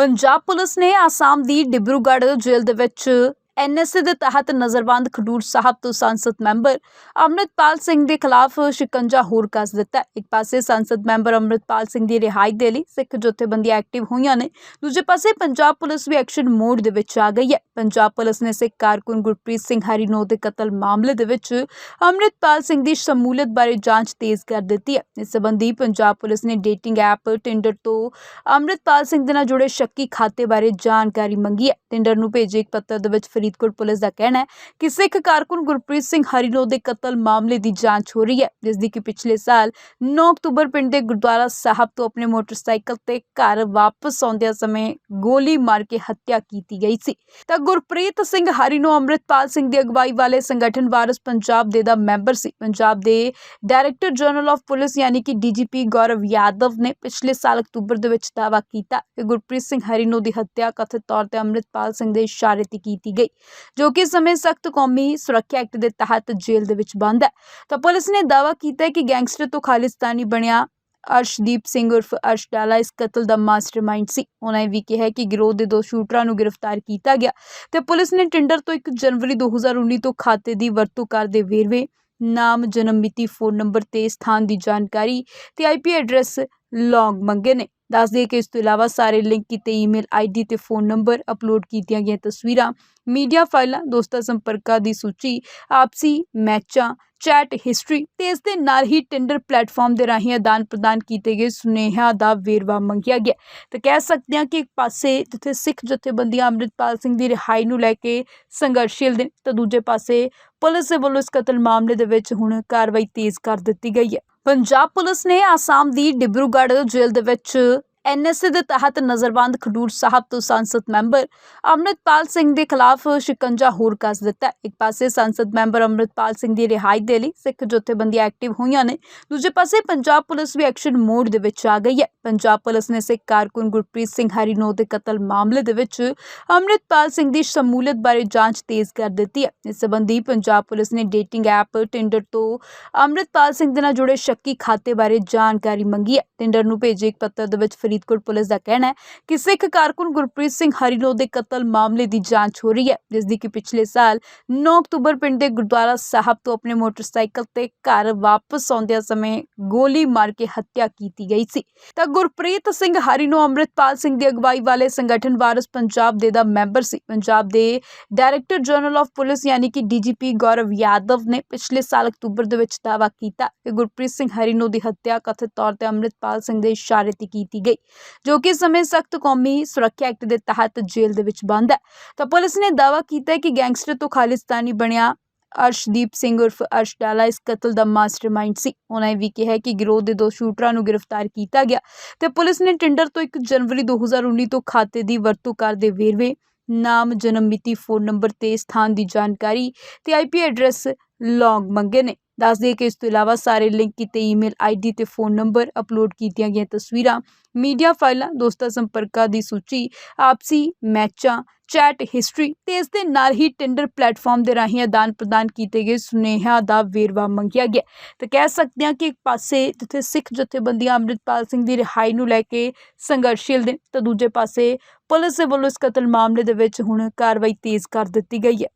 Punjab police ਨੇ ਆਸਾਮ ਦੀ ਡਿਬਰੂਗੜ੍ਹ ਜੇਲ੍ਹ ਦੇ ਵਿੱਚ ਐਨਐਸਏ ਦੇ ਤਹਿਤ ਨਜ਼ਰਬੰਦ ਖਡੂਰ ਸਾਹਿਬ ਤੋਂ ਸੰਸਦ ਮੈਂਬਰ ਅੰਮ੍ਰਿਤਪਾਲ ਸਿੰਘ ਦੇ ਖਿਲਾਫ ਸ਼ਿਕੰਜਾ ਹੋਰ ਕੱਸ ਦਿੱਤਾ। ਇੱਕ ਪਾਸੇ ਸੰਸਦ ਮੈਂਬਰ ਅੰਮ੍ਰਿਤਪਾਲ ਸਿੰਘ ਦੀ ਰਿਹਾਈ ਦੇ ਲਈ ਸਿੱਖ ਜਥੇਬੰਦੀਆਂ ਐਕਟਿਵ ਹੋਈਆਂ ਨੇ, ਦੂਜੇ ਪਾਸੇ ਪੰਜਾਬ ਪੁਲਿਸ ਵੀ ਐਕਸ਼ਨ ਮੋਡ ਦੇ ਵਿੱਚ ਆ ਗਈ ਹੈ। ਪੰਜਾਬ ਪੁਲਿਸ ਨੇ ਸਿੱਖ ਕਾਰਕੁਨ ਗੁਰਪ੍ਰੀਤ ਸਿੰਘ ਹਰੀਨੋ ਦੇ ਕਤਲ ਮਾਮਲੇ ਦੇ ਵਿੱਚ ਅੰਮ੍ਰਿਤਪਾਲ ਸਿੰਘ ਦੀ ਸ਼ਮੂਲੀਅਤ ਬਾਰੇ ਜਾਂਚ ਤੇਜ਼ ਕਰ ਦਿੱਤੀ ਹੈ। ਇਸ ਸੰਬੰਧੀ ਪੰਜਾਬ ਪੁਲਿਸ ਨੇ ਡੇਟਿੰਗ ਐਪ ਟਿੰਡਰ ਤੋਂ ਅੰਮ੍ਰਿਤਪਾਲ ਸਿੰਘ ਦੇ ਨਾਲ ਜੁੜੇ ਸ਼ੱਕੀ ਖਾਤੇ ਬਾਰੇ ਜਾਣਕਾਰੀ ਮੰਗੀ ਹੈ। ਟਿੰਡਰ ਨੂੰ ਭੇਜੇ ਇੱਕ ਪੱਤਰ ਦੇ ਵਿੱਚ ਫਰੀਦਕੋਟ ਪੁਲਿਸ ਦਾ ਕਹਿਣਾ ਹੈ ਕਿ ਸਿੱਖ ਕਾਰਕੁਨ ਗੁਰਪ੍ਰੀਤ ਸਿੰਘ ਹਰੀਨੋ ਦੇ ਕਤਲ ਮਾਮਲੇ ਦੀ ਜਾਂਚ ਹੋ ਰਹੀ ਹੈ, ਜਿਸ ਦੀ ਕਿ ਪਿਛਲੇ ਸਾਲ 9 ਅਕਤੂਬਰ ਪਿੰਡ ਦੇ ਗੁਰਦੁਆਰਾ ਸਾਹਿਬ ਤੋਂ ਆਪਣੇ ਮੋਟਰਸਾਈਕਲ ਤੇ ਘਰ ਵਾਪਸ ਆਉਂਦਿਆਂ ਸਮੇਂ ਗੋਲੀ ਮਾਰ ਕੇ ਹੱਤਿਆ ਕੀਤੀ ਗਈ ਸੀ। ਤਾਂ ਗੁਰਪ੍ਰੀਤ ਸਿੰਘ ਹਰੀ ਨੂੰ ਅੰਮ੍ਰਿਤਪਾਲ ਸਿੰਘ ਦੀ ਅਗਵਾਈ ਵਾਲੇ ਸੰਗਠਨ ਵਾਰਸ ਪੰਜਾਬ ਦੇ ਦਾ ਮੈਂਬਰ ਸੀ। ਪੰਜਾਬ ਦੇ ਡਾਇਰੈਕਟਰ ਜਨਰਲ ਆਫ ਪੁਲਿਸ ਯਾਨੀ ਕਿ ਡੀਜੀਪੀ ਗੌਰਵ ਯਾਦਵ ਨੇ ਪਿਛਲੇ ਸਾਲ ਅਕਤੂਬਰ ਦੇ ਵਿੱਚ ਦਾਅਵਾ ਕੀਤਾ ਕਿ ਗੁਰਪ੍ਰੀਤ ਸਿੰਘ ਹਰੀ ਨੂੰ ਦੀ ਹੱਤਿਆ ਕਥਿਤ ਤੌਰ ਤੇ ਅੰਮ੍ਰਿਤਪਾਲ ਸਿੰਘ ਦੇ ਇਸ਼ਾਰੇ ਤੇ ਕੀਤੀ ਗਈ, ਜੋ ਕਿ ਇਸ ਸਮੇਂ ਸਖਤ ਕੌਮੀ ਸੁਰੱਖਿਆ ਐਕਟ ਦੇ ਤਹਿਤ ਜੇਲ੍ਹ ਦੇ ਵਿੱਚ ਬੰਦ ਹੈ। ਤਾਂ ਪੁਲਿਸ ਨੇ ਦਾਅਵਾ ਕੀਤਾ ਕਿ ਗੈਂਗਸਟਰ ਤੋਂ ਖਾਲਿਸਤਾਨੀ ਬਣਿਆ ਅਰਸ਼ਦੀਪ ਸਿੰਘ ਉਰਫ ਅਰਸ਼ਡਾਲਾ ਇਸ ਕਤਲ ਦਾ ਮਾਸਟਰਮਾਈਂਡ ਸੀ। ਉਹਨਾਂ ਇਹ ਵੀ ਕਿਹਾ ਕਿ ਗਿਰੋਹ ਦੇ ਦੋ ਸ਼ੂਟਰਾਂ ਨੂੰ ਗ੍ਰਿਫਤਾਰ ਕੀਤਾ ਗਿਆ ਤੇ ਪੁਲਿਸ ਨੇ ਟਿੰਡਰ ਤੋਂ 1 ਜਨਵਰੀ 2019 ਤੋਂ ਖਾਤੇ ਦੀ ਵਰਤੋਂ ਕਰਦੇ ਵੇਰਵੇ, ਨਾਮ, ਜਨਮ ਮਿਤੀ ਫੋਨ ਨੰਬਰ ਤੇ ਸਥਾਨ ਦੀ ਜਾਣਕਾਰੀ ਤੇ ਆਈਪੀ ਐਡਰੈਸ ਲੌਂਗ ਮੰਗੇ ਨੇ। ਦੱਸ ਦਈਏ ਕਿ ਇਸ ਤੋਂ ਇਲਾਵਾ ਸਾਰੇ ਲਿੰਕ ਕੀਤੇ ਈਮੇਲ ਆਈਡੀ ਤੇ ਫੋਨ ਨੰਬਰ ਅਪਲੋਡ ਕੀਤੀਆਂ ਗਈਆਂ ਤਸਵੀਰਾਂ, ਮੀਡੀਆ ਫਾਈਲਾਂ, ਦੋਸਤਾਂ ਸੰਪਰਕਾਂ ਦੀ ਸੂਚੀ, ਆਪਸੀ ਮੈਚਾਂ ਚੈਟ ਹਿਸਟਰੀ ਤੇ ਇਸ ਦੇ ਨਾਲ ਹੀ ਟਿੰਡਰ ਪਲੇਟਫਾਰਮ ਦੇ ਰਾਹੀਂ ਆਦਾਨ ਪ੍ਰਦਾਨ ਕੀਤੇ ਗਏ ਸੁਨੇਹਿਆਂ ਦਾ ਵੇਰਵਾ ਮੰਗਿਆ ਗਿਆ। ਤਾਂ ਕਹਿ ਸਕਦੇ ਹਾਂ ਕਿ ਇੱਕ ਪਾਸੇ ਜਿੱਥੇ ਸਿੱਖ ਜਥੇਬੰਦੀਆਂ ਅੰਮ੍ਰਿਤਪਾਲ ਸਿੰਘ ਦੀ ਰਿਹਾਈ ਨੂੰ ਲੈ ਕੇ ਸੰਘਰਸ਼ੀਲ ਨੇ, ਤਾਂ ਦੂਜੇ ਪਾਸੇ ਪੁਲਿਸ ਦੇ ਵੱਲੋਂ ਇਸ ਕਤਲ ਮਾਮਲੇ ਦੇ ਵਿੱਚ ਹੁਣ ਕਾਰਵਾਈ ਤੇਜ਼ ਕਰ ਦਿੱਤੀ ਗਈ ਹੈ। ਪੰਜਾਬ ਪੁਲਿਸ ਨੇ ਆਸਾਮ ਦੀ ਡਿਬਰੂਗੜ੍ਹ ਜੇਲ੍ਹ ਦੇ ਵਿੱਚ ਐਨਐਸਏ ਦੇ ਤਹਿਤ ਨਜ਼ਰਬੰਦ ਖਡੂਰ ਸਾਹਿਬ ਤੋਂ ਸੰਸਦ ਮੈਂਬਰ ਅੰਮ੍ਰਿਤਪਾਲ ਸਿੰਘ ਦੇ ਖਿਲਾਫ ਸ਼ਿਕੰਜਾ ਹੋਰ ਕੱਸ ਦਿੱਤਾ ਇੱਕ ਪਾਸੇ ਸੰਸਦ ਮੈਂਬਰ ਅੰਮ੍ਰਿਤਪਾਲ ਸਿੰਘ ਦੀ ਰਿਹਾਈ ਦੇ ਲਈ ਸਿੱਖ ਜਥੇਬੰਦੀਆਂ ਐਕਟਿਵ ਹੋਈਆਂ ਨੇ, ਦੂਜੇ ਪਾਸੇ ਪੰਜਾਬ ਪੁਲਿਸ ਵੀ ਐਕਸ਼ਨ ਮੋਡ ਦੇ ਵਿੱਚ ਆ ਗਈ ਹੈ। ਪੰਜਾਬ ਪੁਲਿਸ ਨੇ ਸਿੱਖ ਕਾਰਕੁਨ ਗੁਰਪ੍ਰੀਤ ਸਿੰਘ ਹਰੀਨੋ ਦੇ ਕਤਲ ਮਾਮਲੇ ਦੇ ਵਿੱਚ ਅੰਮ੍ਰਿਤਪਾਲ ਸਿੰਘ ਦੀ ਸ਼ਮੂਲੀਅਤ ਬਾਰੇ ਜਾਂਚ ਤੇਜ਼ ਕਰ ਦਿੱਤੀ ਹੈ। ਇਸ ਸੰਬੰਧੀ ਪੰਜਾਬ ਪੁਲਿਸ ਨੇ ਡੇਟਿੰਗ ਐਪ ਟਿੰਡਰ ਤੋਂ ਅੰਮ੍ਰਿਤਪਾਲ ਸਿੰਘ ਦੇ ਨਾਲ ਜੁੜੇ ਸ਼ੱਕੀ ਖਾਤੇ ਬਾਰੇ ਜਾਣਕਾਰੀ ਮੰਗੀ ਹੈ। ਟਿੰਡਰ ਨੂੰ ਭੇਜੇ ਇੱਕ ਪੱਤਰ ਦੇ ਵਿੱਚ ਫਰੀਦਕੋਟ ਪੁਲਿਸ ਦਾ ਕਹਿਣਾ ਹੈ ਕਿ ਸਿੱਖ ਕਾਰਕੁਨ ਗੁਰਪ੍ਰੀਤ ਸਿੰਘ ਹਰੀਨੋ ਦੇ ਕਤਲ ਮਾਮਲੇ ਦੀ ਜਾਂਚ ਹੋ ਰਹੀ ਹੈ, ਜਿਸ ਦੀ ਕਿ ਪਿਛਲੇ ਸਾਲ 9 ਅਕਤੂਬਰ ਪਿੰਡ ਦੇ ਗੁਰਦੁਆਰਾ ਸਾਹਿਬ ਤੋਂ ਆਪਣੇ ਮੋਟਰਸਾਈਕਲ ਤੇ ਘਰ ਵਾਪਸ ਆਉਂਦਿਆਂ ਸਮੇਂ ਗੋਲੀ ਮਾਰ ਕੇ ਹੱਤਿਆ ਕੀਤੀ ਗਈ ਸੀ। ਤਾਂ ਗੁਰਪ੍ਰੀਤ ਸਿੰਘ ਹਰੀਨੋ ਅੰਮ੍ਰਿਤਪਾਲ ਸਿੰਘ ਦੀ ਅਗਵਾਈ ਵਾਲੇ ਸੰਗਠਨ ਵਾਰਸ ਪੰਜਾਬ ਦੇ ਦਾ ਮੈਂਬਰ ਸੀ। ਪੰਜਾਬ ਦੇ ਡਾਇਰੈਕਟਰ ਜਨਰਲ ਆਫ ਪੁਲਿਸ ਯਾਨੀ ਕਿ ਡੀਜੀਪੀ ਗੌਰਵ ਯਾਦਵ ਨੇ ਪਿਛਲੇ ਸਾਲ ਅਕਤੂਬਰ ਦੇ ਵਿੱਚ ਦਾਅਵਾ ਕੀਤਾ ਕਿ ਗੁਰਪ੍ਰੀਤ ਸਿੰਘ ਹਰੀਨੋ ਦੀ ਹੱਤਿਆ ਕਥਿਤ ਤੌਰ ਤੇ ਅੰਮ੍ਰਿਤਪਾਲ ਸਿੰਘ ਦੇ ਇਸ਼ਾਰੇ ਤੇ ਕੀਤੀ ਗਈ। ਜੋ ਕਿ ਇਸ ਸਮੇਂ ਸਖਤ ਕੌਮੀ ਸੁਰੱਖਿਆ ਐਕਟ ਦੇ ਤਹਿਤ ਜੇਲ੍ਹ ਦੇ ਵਿੱਚ ਬੰਦ ਹੈ। ਤਾਂ ਪੁਲਿਸ ਨੇ ਦਾਅਵਾ ਕੀਤਾ ਹੈ ਕਿ ਗੈਂਗਸਟਰ ਤੋਂ ਖਾਲਿਸਤਾਨੀ ਬਣਿਆ ਅਰਸ਼ਦੀਪ ਸਿੰਘ ਉਰਫ ਅਰਸ਼ ਡਾਲਾ ਇਸ ਕਤਲ ਦਾ ਮਾਸਟਰਮਾਈਂਡ ਸੀ। ਉਹਨਾਂ ਇਹ ਵੀ ਕਿਹਾ ਕਿ ਗਿਰੋਹ ਦੇ ਦੋ ਸ਼ੂਟਰਾਂ ਨੂੰ ਗ੍ਰਿਫਤਾਰ ਕੀਤਾ ਗਿਆ ਤੇ ਪੁਲਿਸ ਨੇ ਟਿੰਡਰ ਤੋਂ 1 ਜਨਵਰੀ 2019 ਤੋਂ ਖਾਤੇ ਦੀ ਵਰਤੋਂ ਕਰਦੇ ਵੇਰਵੇ, ਨਾਮ, ਜਨਮ ਮਿਤੀ, ਫੋਨ ਨੰਬਰ ਤੇ ਸਥਾਨ ਦੀ ਜਾਣਕਾਰੀ ਤੇ ਆਈਪੀ ਐਡਰੈਸ ਲੌਂਗ ਮੰਗੇ ਨੇ। ਦੱਸ ਦਈਏ ਕਿ ਇਸ ਤੋਂ ਇਲਾਵਾ ਸਾਰੇ ਲਿੰਕ ਕੀਤੇ ਈਮੇਲ ਆਈਡੀ ਤੇ ਫੋਨ ਨੰਬਰ ਅਪਲੋਡ ਕੀਤੀਆਂ ਗਈਆਂ ਤਸਵੀਰਾਂ ਮੀਡੀਆ ਫਾਈਲਾਂ, ਦੋਸਤਾਂ ਸੰਪਰਕਾਂ ਦੀ ਸੂਚੀ, ਆਪਸੀ ਮੈਚਾਂ ਚੈਟ ਹਿਸਟਰੀ ਤੇ ਇਸ ਦੇ ਨਾਲ ਹੀ ਟਿੰਡਰ ਪਲੇਟਫਾਰਮ ਦੇ ਰਾਹੀਂ ਆਦਾਨ ਪ੍ਰਦਾਨ ਕੀਤੇ ਗਏ ਸੁਨੇਹਿਆਂ ਦਾ ਵੇਰਵਾ ਮੰਗਿਆ ਗਿਆ। ਤਾਂ ਕਹਿ ਸਕਦੇ ਹਾਂ ਕਿ ਇੱਕ ਪਾਸੇ ਜਿੱਥੇ ਸਿੱਖ ਜਥੇਬੰਦੀਆਂ ਅੰਮ੍ਰਿਤਪਾਲ ਸਿੰਘ ਦੀ ਰਿਹਾਈ ਨੂੰ ਲੈ ਕੇ ਸੰਘਰਸ਼ੀਲ ਨੇ, ਤਾਂ ਦੂਜੇ ਪਾਸੇ ਪੁਲਿਸ ਦੇ ਵੱਲੋਂ ਇਸ ਕਤਲ ਮਾਮਲੇ ਦੇ ਵਿੱਚ ਹੁਣ ਕਾਰਵਾਈ ਤੇਜ਼ ਕਰ ਦਿੱਤੀ ਗਈ ਹੈ।